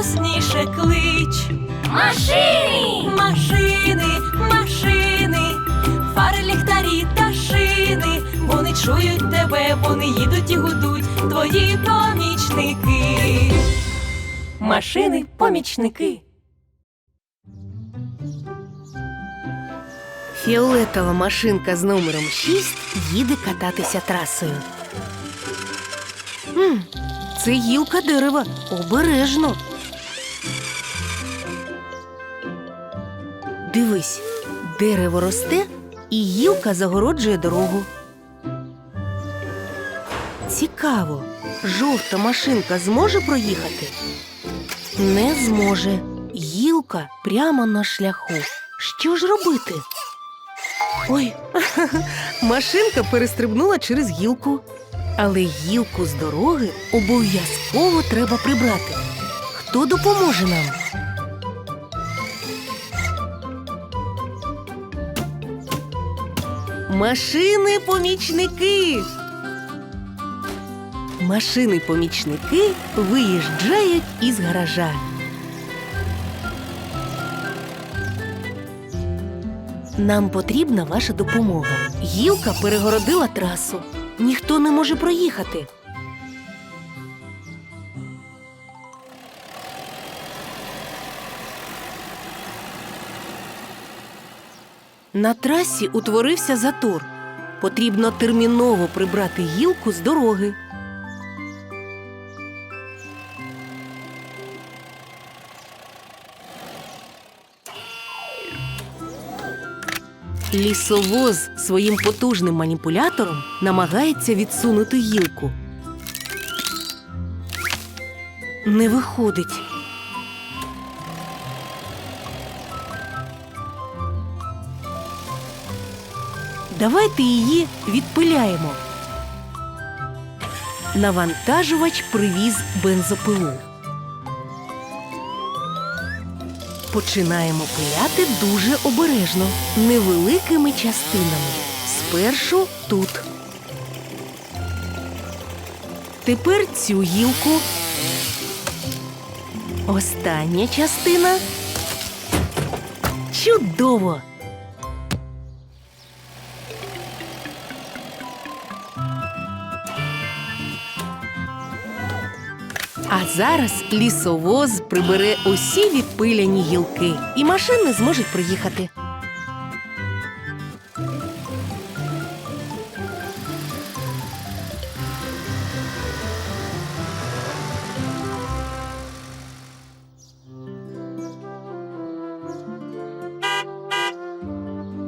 голосніше, клич. Машини! Машини, машини, фари, ліхтарі та шини. Вони чують тебе, вони їдуть і гудуть, твої помічники. Машини, помічники. Фіолетова машинка з номером 6 їде кататися трасою. М, це гілка дерева. Обережно. Дивись, дерево росте і гілка загороджує дорогу. Цікаво, жовта машинка зможе проїхати? Не зможе. Гілка прямо на шляху. Що ж робити? Ой, машинка перестрибнула через гілку. Але гілку з дороги обов'язково треба прибрати. Хто допоможе нам? Машини-помічники. Машини-помічники виїжджають із гаража. Нам потрібна ваша допомога. Гілка перегородила трасу. Ніхто не може проїхати. На трасі утворився затор. Потрібно терміново прибрати гілку з дороги. Лісовоз своїм потужним маніпулятором намагається відсунути гілку. Не виходить. Давайте її відпиляємо. Навантажувач привіз бензопилу. Починаємо пиляти дуже обережно, невеликими частинами. Спершу тут. Тепер цю гілку. Остання частина. Чудово! Зараз лісовоз прибере усі відпиляні гілки, і машини зможуть проїхати.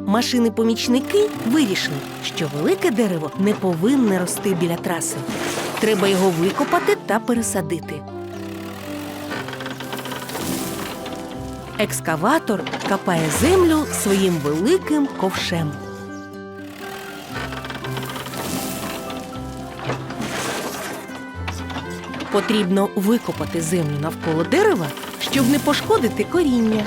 Машини-помічники вирішили, що велике дерево не повинне рости біля траси. Треба його викопати та пересадити. Екскаватор копає землю своїм великим ковшем. Потрібно викопати землю навколо дерева, щоб не пошкодити коріння.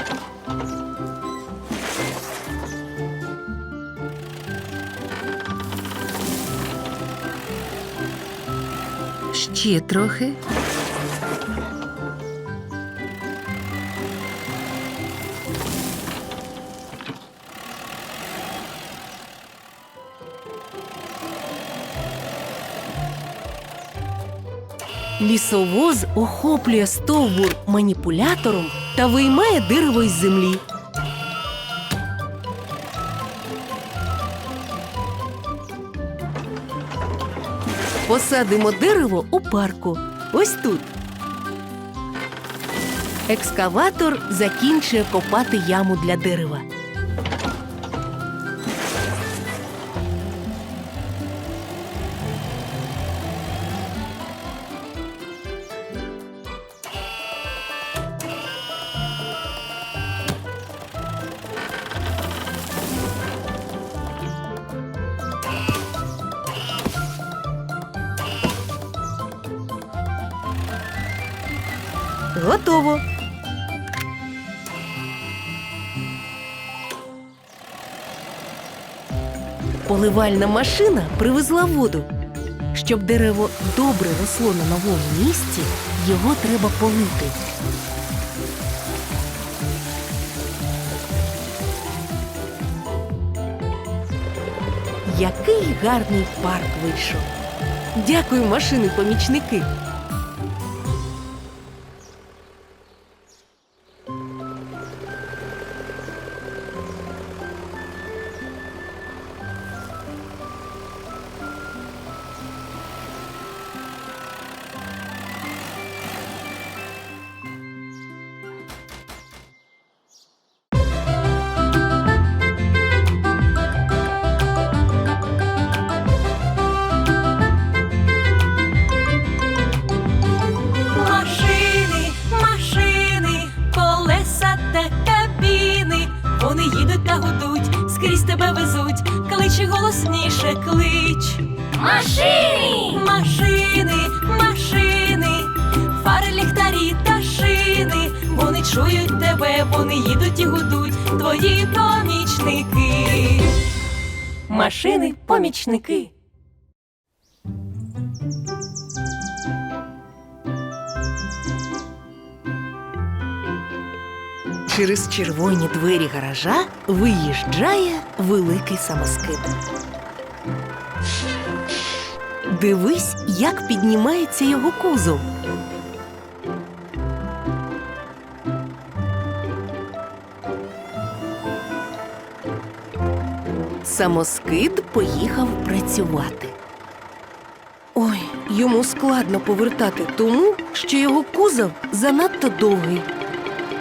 Ще трохи. Лісовоз охоплює стовбур маніпулятором та виймає дерево із землі. Посадимо дерево у парку. Ось тут. Екскаватор закінчує копати яму для дерева. Поливальна машина привезла воду. Щоб дерево добре росло на новому місці, його треба полити. Який гарний парк вийшов. Дякую, машини гудуть, скрізь тебе везуть. Кличе голосніше, клич. Машини! Машини, машини, фари, ліхтарі та шини. Вони чують тебе, вони їдуть і гудуть. Твої помічники. Машини, помічники. Через червоні двері гаража виїжджає великий самоскид. Дивись, як піднімається його кузов. Самоскид поїхав працювати. Ой, йому складно повертати тому, що його кузов занадто довгий.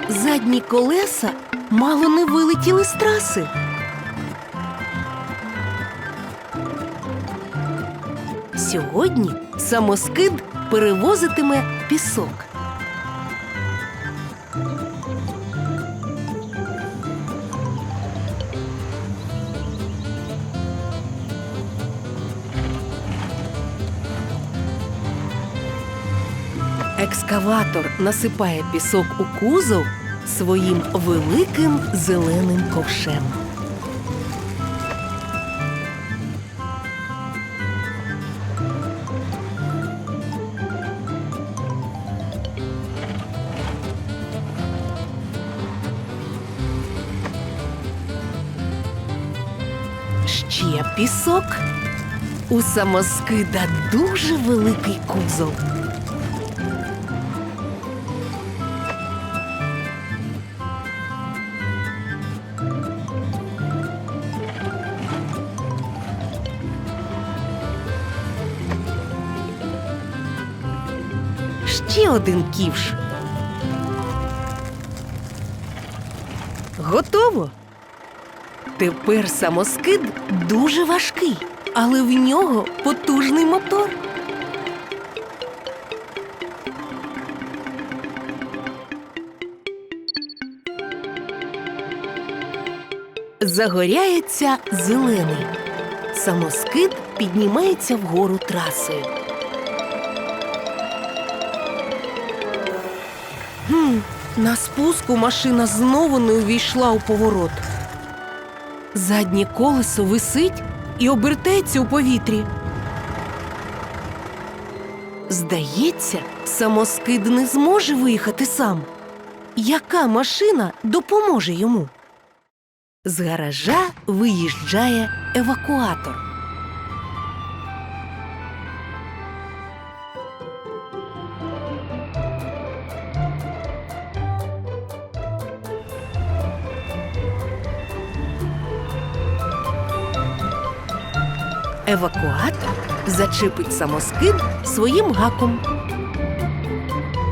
Задні колеса мало не вилетіли з траси. Сьогодні самоскид перевозитиме пісок. Екскаватор насипає пісок у кузов своїм великим зеленим ковшем. Ще пісок. У самоскида дуже великий кузов. Ще один ківш. Готово. Тепер самоскид дуже важкий, але в нього потужний мотор. Загоряється зелений. Самоскид піднімається вгору трасою. На спуску машина знову не увійшла у поворот. Заднє колесо висить і обертається у повітрі. Здається, самоскид не зможе виїхати сам. Яка машина допоможе йому? З гаража виїжджає евакуатор. Евакуатор зачепить самоскид своїм гаком.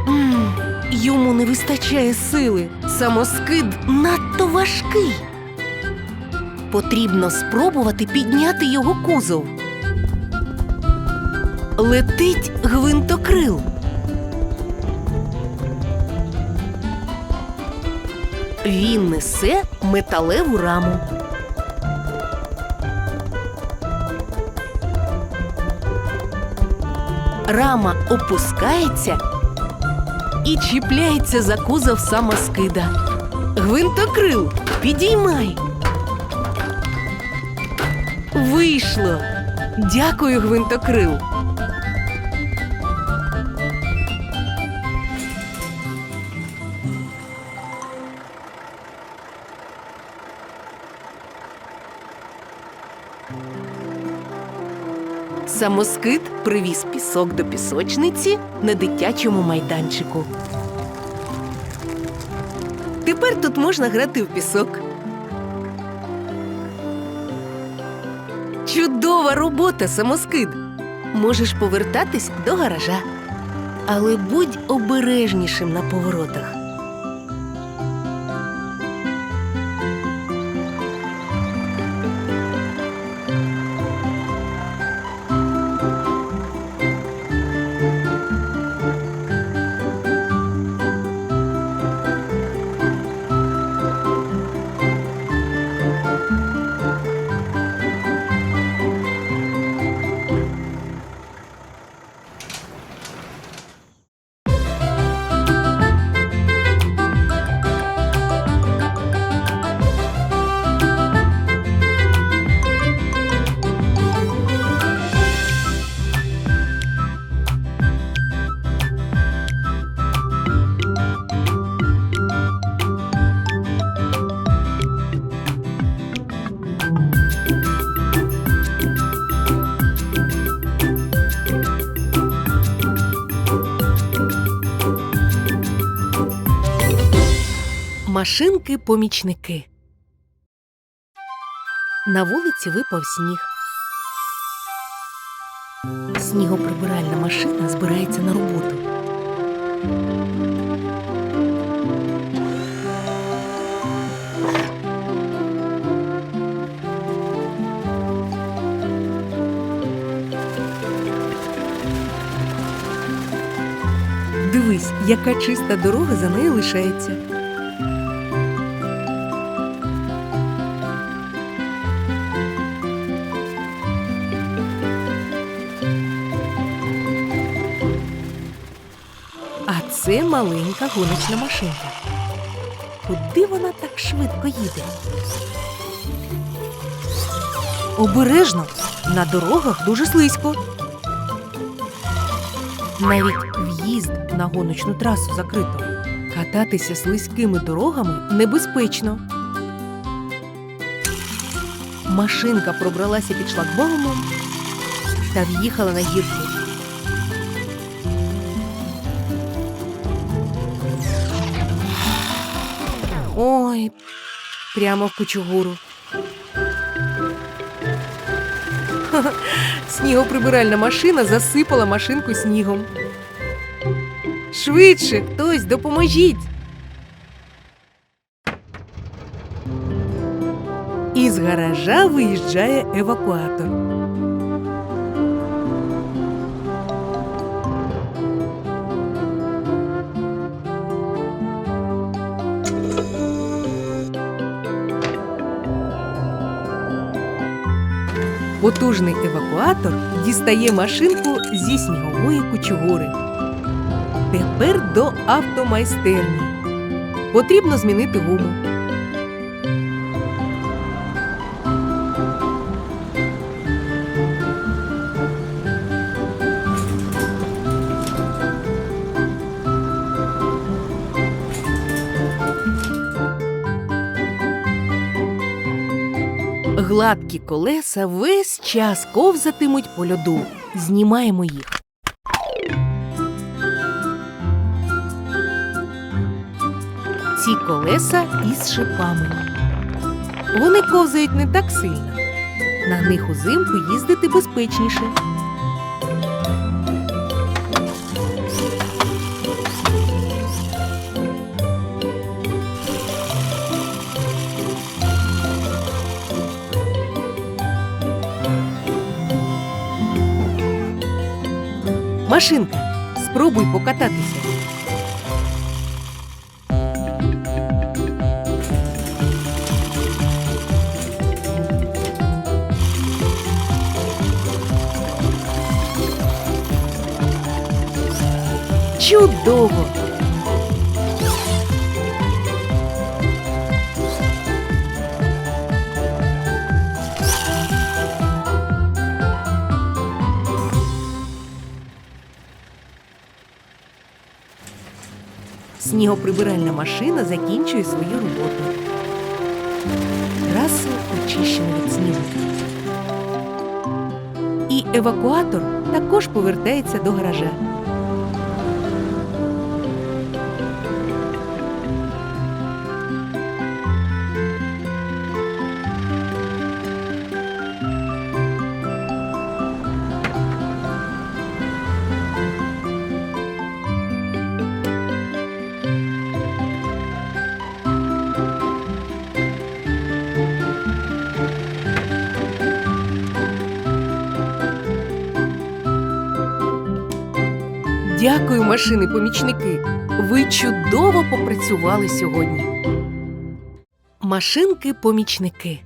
М, йому не вистачає сили. Самоскид надто важкий. Потрібно спробувати підняти його кузов. Летить гвинтокрил. Він несе металеву раму. Рама опускається і чіпляється за кузов самоскида. Гвинтокрил, підіймай. Вийшло. Дякую, гвинтокрил. Самоскид привіз пісок до пісочниці на дитячому майданчику. Тепер тут можна грати в пісок. Чудова робота, самоскид. Можеш повертатись до гаража. Але будь обережнішим на поворотах. Машинки-помічники. На вулиці випав сніг. Снігоприбиральна машина збирається на роботу. Дивись, яка чиста дорога за нею лишається. Це маленька гоночна машинка. Куди вона так швидко їде? Обережно, на дорогах дуже слизько. Навіть в'їзд на гоночну трасу закрито. Кататися слизькими дорогами небезпечно. Машинка пробралася під шлагбаумом та в'їхала на гірку. Прямо в кучугуру. Снігоприбиральна машина засипала машинку снігом. Швидше, хтось, допоможіть. Із гаража виїжджає евакуатор. Потужний евакуатор дістає машинку зі снігової кучугури. Тепер до автомайстерні. Потрібно змінити гуму. Гладкі колеса весь час ковзатимуть по льоду. Знімаємо їх. Ці колеса із шипами. Вони ковзають не так сильно. На них узимку їздити безпечніше. Машинка, спробуй покататися. Чудово! Снігоприбиральна машина закінчує свою роботу. Траса очищено від снігу. І евакуатор також повертається до гаража. Дякую, машини помічники. Ви чудово попрацювали сьогодні. Машинки помічники.